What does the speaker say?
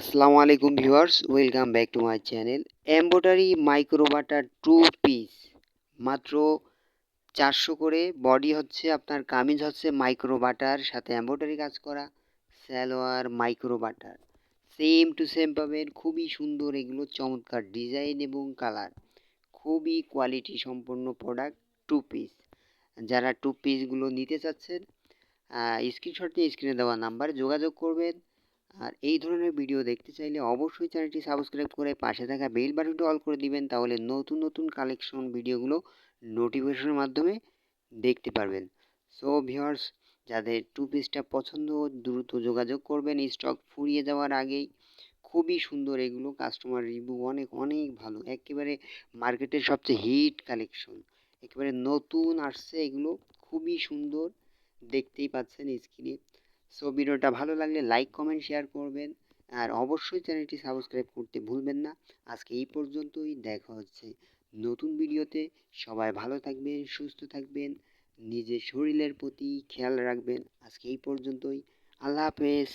আসসালামু আলাইকুম viewers, welcome back to my channel embroidery micro butter two piece. মাত্র চারশো করে বডি হচ্ছে আপনার কামিজ হচ্ছে মাইক্রো বাটার সাথে এম্বোটারি কাজ করা salwar micro butter same to same পাবেন, খুবই সুন্দর, এগুলো চমৎকার ডিজাইন এবং কালার। খুবই কোয়ালিটি সম্পন্ন প্রোডাক্ট টু পিস। যারা টু পিসগুলো নিতে চাচ্ছেন স্ক্রিনশট নিয়ে স্ক্রিনে দেওয়া নাম্বারে যোগাযোগ করবেন। আর এই ধরনের ভিডিও দেখতে চাইলে অবশ্যই চ্যানেলটি সাবস্ক্রাইব করে পাশে থাকা বেল বাটনটি অল করে দিবেন, তাহলে নতুন নতুন কালেকশন ভিডিওগুলো নোটিফিকেশনের মাধ্যমে দেখতে পারবেন। সো ভিউয়ার্স যাদের টু পিসটা পছন্দ, দ্রুত যোগাযোগ করবেন। স্টক ফুরিয়ে যাওয়ার আগেই খুবই সুন্দর এগুলো কাস্টমার রিভিউ অনেক অনেক ভালো। একেবারে মার্কেটের সবচেয়ে হিট কালেকশন একেবারে নতুন আসছে এগুলো, খুবই সুন্দর। দেখতেই পাচ্ছেন স্ক্রিনে সো ভিডিওটা ভালো লাগলে লাইক, কমেন্ট, শেয়ার করবেন। আর অবশ্যই চ্যানেলটি সাবস্ক্রাইব করতে ভুলবেন না। আজকে এই পর্যন্তই। দেখা হচ্ছে নতুন ভিডিওতে। সবাই ভালো থাকবেন, সুস্থ থাকবেন, নিজের শরীরের প্রতি খেয়াল রাখবেন। আজকে এই পর্যন্তই। আল্লাহ হাফেজ।